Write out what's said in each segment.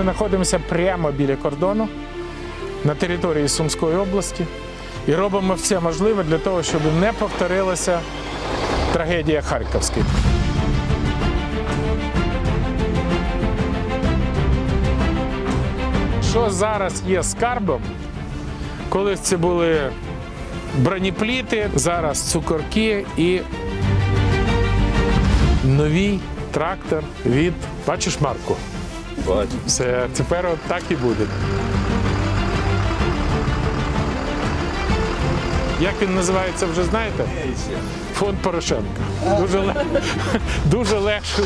Ми знаходимося прямо біля кордону на території Сумської області і робимо все можливе для того, щоб не повторилася трагедія Харківська. Що зараз є скарбом? Колись це були бронепліти, зараз цукорки і новий трактор від бачиш Марку. Бачу. Все тепер от так і буде. Як він називається, вже знаєте? Фонд Порошенка. Дуже, лег... Дуже легше.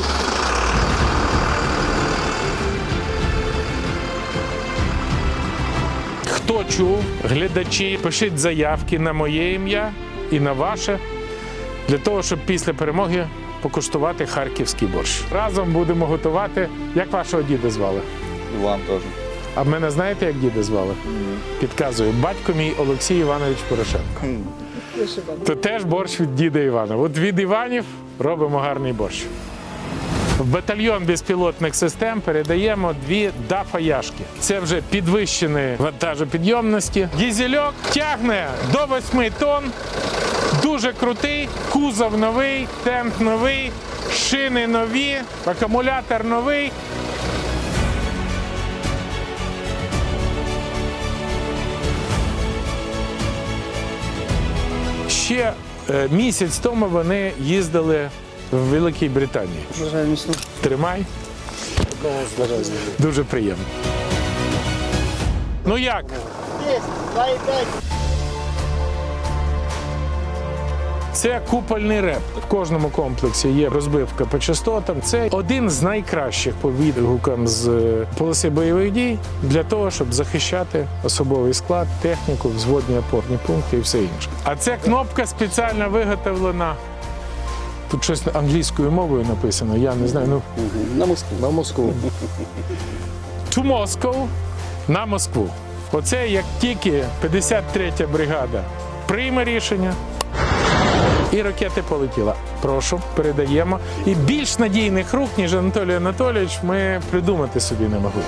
Хто чув, глядачі, пишіть заявки на моє ім'я і на ваше, для того, щоб після перемоги покуштувати харківський борщ. Разом будемо готувати. Як вашого діда звали? Вам теж. А мене знаєте, як діда звали? Підказую, батько мій Олексій Іванович Порошенко. То теж борщ від діда Івана. От від Іванів робимо гарний борщ. В батальйон безпілотних систем передаємо дві дафа яшки. Це вже підвищені вантажопідйомності. Дізельок тягне до 8 тонн. Дуже крутий, кузов новий, темп новий, шини нові, акумулятор новий. Ще е, місяць тому вони їздили в Великій Британії. Тримай. Дуже приємно. Ну як? Це купольний реп. В кожному комплексі є розбивка по частотам. Це один з найкращих по відгукам з е, полоси бойових дій для того, щоб захищати особовий склад, техніку, взводні опорні пункти і все інше. А ця кнопка спеціально виготовлена. Тут щось англійською мовою написано, я не знаю. Ну, На Москву. на Москву. To Moscow на Москву. Оце як тільки 53-я бригада прийме рішення. І ракети полетіла. Прошу, передаємо. І більш надійних рук, ніж Анатолій Анатолійович, ми придумати собі не могли.